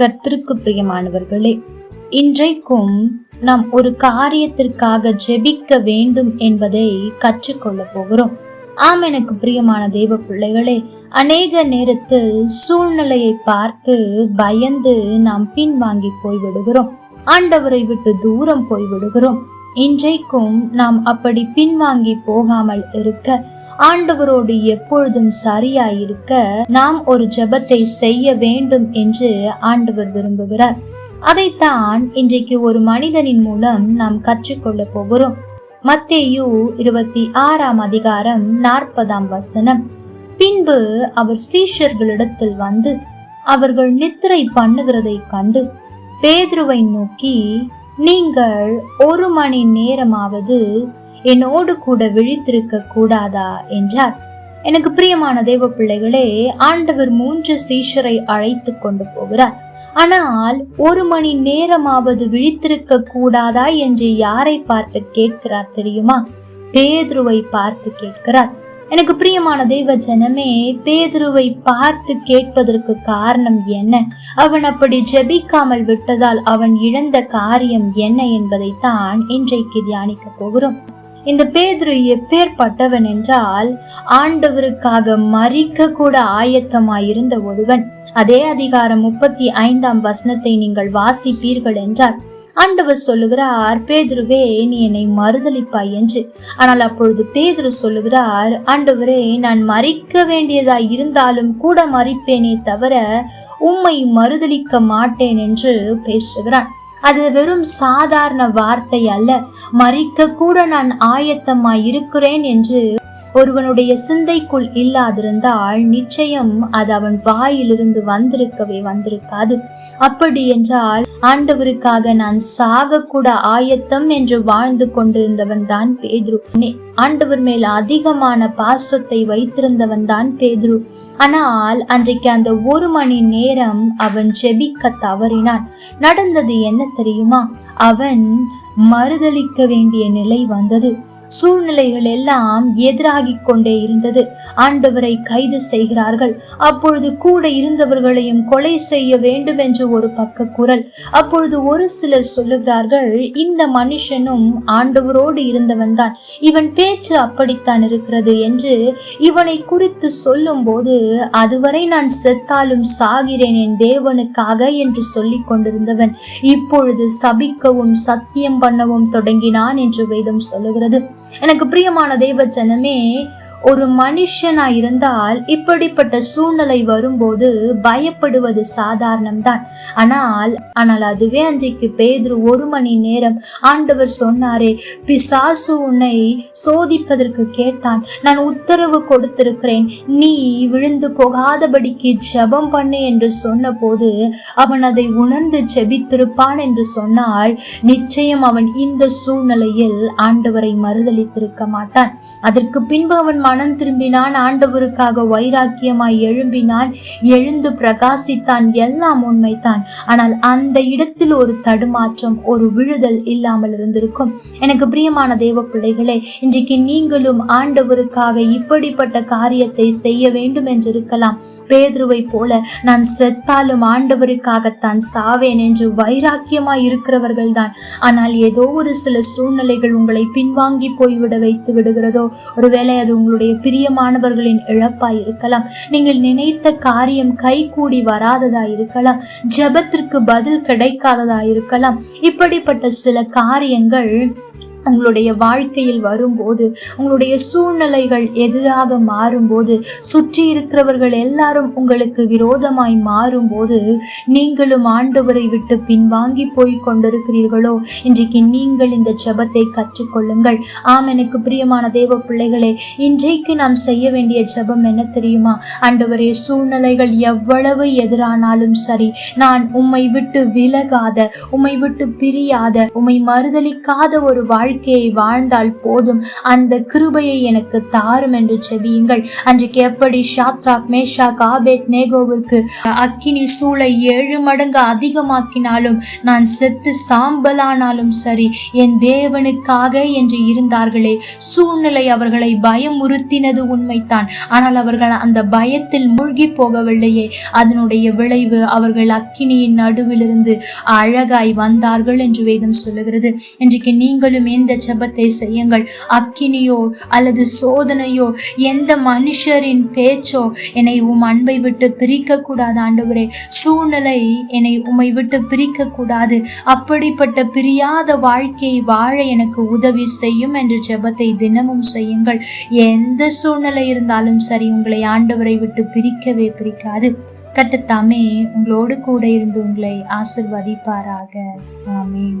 கர்த்தருக்கு பிரியமானவர்களே இன்றைக்கும் நாம் ஒரு காரியத்திற்காக ஜெபிக்க வேண்டும் என்பதை கற்றுக்கொள்ள போகிறோம். ஆம் எனக்கு பிரியமான தெய்வ பிள்ளைகளே அநேக நேரத்தில் சூழ்நிலையை பார்த்து பயந்து நாம் பின்வாங்கி போய்விடுகிறோம். ஆண்டவரை விட்டு தூரம் போய்விடுகிறோம். இன்றைக்கும் நாம் அப்படி பின்வாங்கி போகாமல் இருக்க ஆண்டவரோடு எப்பொழுதும் சரியாயிருக்க நாம் ஒரு ஜெபத்தை செய்ய வேண்டும் என்று ஆண்டவர் விரும்புகிறார். அதைத்தான் இன்றைக்கு ஒரு மனிதனின் மூலம் நாம் கற்றுக்கொள்ள போகிறோம். மத்தேயு இருபத்தி ஆறாம் அதிகாரம் நாற்பதாம் வசனம். பின்பு அவர் சீஷர்களிடத்தில் வந்து அவர்கள் நித்திரை பண்ணுகிறதை கண்டு பேதுருவை நோக்கி நீங்கள் ஒரு மணி நேரமாவது என்னோடு கூட விழித்திருக்க கூடாதா? என்றார். எனக்கு பிரியமான தேவ பிள்ளைகளே ஆண்டவர் மூன்று சீஷரை அழைத்து கொண்டு போகிறார். ஆனால் ஒரு மணி நேரமாவது விழித்திருக்க கூடாதா? என்று யாரை பார்த்து கேட்கிறார் தெரியுமா? பேதுருவை பார்த்து கேட்கிறார். எனக்கு பிரியமான தெய்வ ஜனமே பேதுருவை பார்த்து கேட்பதற்கு காரணம் என்ன? அவன் அப்படி ஜெபிக்காமல் விட்டதால் அவன் இழந்த காரியம் என்ன என்பதைத்தான் இன்றைக்கு தியானிக்க போகிறோம். இந்த பேதுரு எப்பேற்பட்டவன் என்றால் ஆண்டவருக்காக மறிக்க கூட ஆயத்தமாயிருந்த ஒருவன். அதே அதிகாரம் முப்பத்தி ஐந்தாம் வசனத்தை நீங்கள் வாசிப்பீர்கள் என்றால் ஆண்டவர் சொல்லுகிறார் பேதுருவே நீ என்னை மறுதளிப்பாய் என்று. ஆனால் அப்பொழுது பேதுரு சொல்லுகிறார் ஆண்டவரே நான் மறிக்க வேண்டியதாய் இருந்தாலும் கூட மறிப்பேனே தவிர உம்மை மறுதளிக்க மாட்டேன் என்று பேசுகிறான். அது வெறும் சாதாரண வார்த்தை அல்ல. மறிக்க கூட நான் ஆயத்தமாய் இருக்கிறேன் என்று ஒருவனுடைய சிந்தைக்குள் இல்லாதிருந்தால் நிச்சயம் அது அவன் வாயிலிருந்து வந்திருக்கவே வந்திருக்காது. அப்படி என்றால் ஆண்டவருக்காக நான் சாகக்கூட ஆயத்தம் என்று வாழ்ந்து கொண்டிருந்தவன் தான் பேதுரு. ஆண்டவர் மேல் அதிகமான பாசத்தை வைத்திருந்தவன் தான் பேதுரு. ஆனால் அன்றைக்கு அந்த ஒரு மணி நேரம் அவன் ஜெபிக்க தவறினான். நடந்தது என்ன தெரியுமா? அவன் மறுதளிக்க வேண்டிய நிலை வந்தது. சூழ்நிலைகள் எல்லாம் எதிராகி கொண்டே இருந்தது. ஆண்டவரை கைது செய்கிறார்கள். அப்பொழுது கூட இருந்தவர்களையும் கொலை செய்ய வேண்டும் என்று ஒரு பக்க குரல். அப்பொழுது ஒரு சிலர் சொல்லுகிறார்கள் இந்த மனுஷனும் ஆண்டவரோடு இருந்தவன் தான் இவன் பேச்சு அப்படித்தான் இருக்கிறது என்று இவனை குறித்து சொல்லும் போது அதுவரை நான் செத்தாலும் சாகிறேன் என் தேவனுக்காக என்று சொல்லிக் கொண்டிருந்தவன். இப்பொழுது சபிக்கவும் சத்தியம் பண்ணவும் தொடங்கினான் என்று வேதம் சொல்லுகிறது. எனக்கு பிரியமான தெய்வச்சனமே ஒரு மனுஷனா இருந்தால் இப்படிப்பட்ட சூழ்நிலை வரும்போது பயப்படுவது சாதாரணம்தான். ஆனால் ஆனால் அதுவே அன்றைக்கு பேதுரு ஒரு மணி நேரம் ஆண்டவர் சொன்னாரே பிசாசு உன்னை சோதிப்பதற்கு கேட்டான் நான் உத்தரவு கொடுத்திருக்கிறேன் நீ விழுந்து போகாதபடிக்கு ஜெபம் பண்ணு என்று சொன்னபோது அவன் அதை உணர்ந்து ஜெபித்திருப்பான் என்று சொன்னால் நிச்சயம் அவன் இந்த சூழ்நிலையில் ஆண்டவரை மறுதளித்திருக்க மாட்டான். அதற்கு பின்பு அவன் மனம் திரும்பினான். ஆண்டவருக்காக வைராக்கியமாய் எழும்பினான். எழுந்து பிரகாசித்தான். எல்லாம் உண்மைதான். ஆனால் அந்த இடத்தில் ஒரு தடுமாற்றம் ஒரு விழுதல் இல்லாமல் இருந்திருக்கும். எனக்கு பிரியமான தேவ பிள்ளைகளே இன்றைக்கு நீங்களும் ஆண்டவருக்காக இப்படிப்பட்ட காரியத்தை செய்ய வேண்டும் என்று இருக்கலாம் பேதுருவை போல நான் செத்தாலும் ஆண்டவருக்காகத்தான் சாவேன் என்று வைராக்கியமாய் இருக்கிறவர்கள் தான் ஆனால் ஏதோ ஒரு சில சூழ்நிலைகள் உங்களை பின்வாங்கி போய்விட வைத்து விடுகிறதோ? ஒருவேளை அது உங்களுடைய பிரியமானவர்களின் இழப்பாய் இருக்கலாம் நீங்கள் நினைத்த காரியம் கைகூடி வராததா இருக்கலாம் ஜெபத்திற்கு பதில் கிடைக்காததா இருக்கலாம் இப்படிப்பட்ட சில காரியங்கள் உங்களுடைய வாழ்க்கையில் வரும்போது உங்களுடைய சூழ்நிலைகள் எதிராக மாறும்போது சுற்றி இருக்கிறவர்கள் எல்லாரும் உங்களுக்கு விரோதமாய் மாறும்போது நீங்களும் ஆண்டவரை விட்டு பின்வாங்கி போய் கொண்டிருக்கிறீர்களோ? இன்றைக்கு நீங்கள் இந்த ஜெபத்தை கற்றுக்கொள்ளுங்கள். ஆம் எனக்கு பிரியமான தேவ பிள்ளைகளே இன்றைக்கு நாம் செய்ய வேண்டிய ஜெபம் என்ன தெரியுமா? ஆண்டவரே சூழ்நிலைகள் எவ்வளவு எதிரானாலும் சரி நான் உம்மை விட்டு விலகாத உம்மை விட்டு பிரியாத உம்மை மறுதலிக்காத ஒரு வாழ்க்கை வாழ்க்கையை வாழ்ந்தால் போதும். அந்த கிருபையை எனக்கு தாரும் என்று செவியுங்கள். அன்றைக்கு எப்படி ஷாத்ராக் மேஷாக் ஆபேத் நேகோவிற்கு அக்கினி சூளை ஏழு மடங்கு அதிகமாக்கினாலும் நான் செத்து சாம்பலானாலும் சரி என் தேவனுக்காக என்று இருந்தார்களே சூழ்நிலை அவர்களை பயமுறுத்தினது உண்மைதான். ஆனால் அவர்கள் அந்த பயத்தில் மூழ்கி போகவில்லையே அதனுடைய விளைவு அவர்கள் அக்கினியின் நடுவிலிருந்து அழகாய் வந்தார்கள் என்று வேதம் சொல்லுகிறது. இன்றைக்கு நீங்களும் இந்த ஜெபத்தை செய்யுங்கள். அக்கினியோ அல்லது சோதனையோ எந்த மனுஷரின் பேச்சோ என்னை உம் அன்பை விட்டு பிரிக்க கூடாது ஆண்டவரே. சூழ்நிலை என்னை உம்மை விட்டு பிரிக்க கூடாது அப்படிப்பட்ட பிரியாத வாழ்க்கையை வாழ எனக்கு உதவி செய்யும் என்ற ஜெபத்தை தினமும் செய்யுங்கள். எந்த சூழ்நிலை இருந்தாலும் சரி உங்களை ஆண்டவரை விட்டு பிரிக்கவே பிரிக்காது. கட்டத்தாமே உங்களோடு கூட இருந்து உங்களை ஆசிர்வதிப்பாராக. ஆமீன்.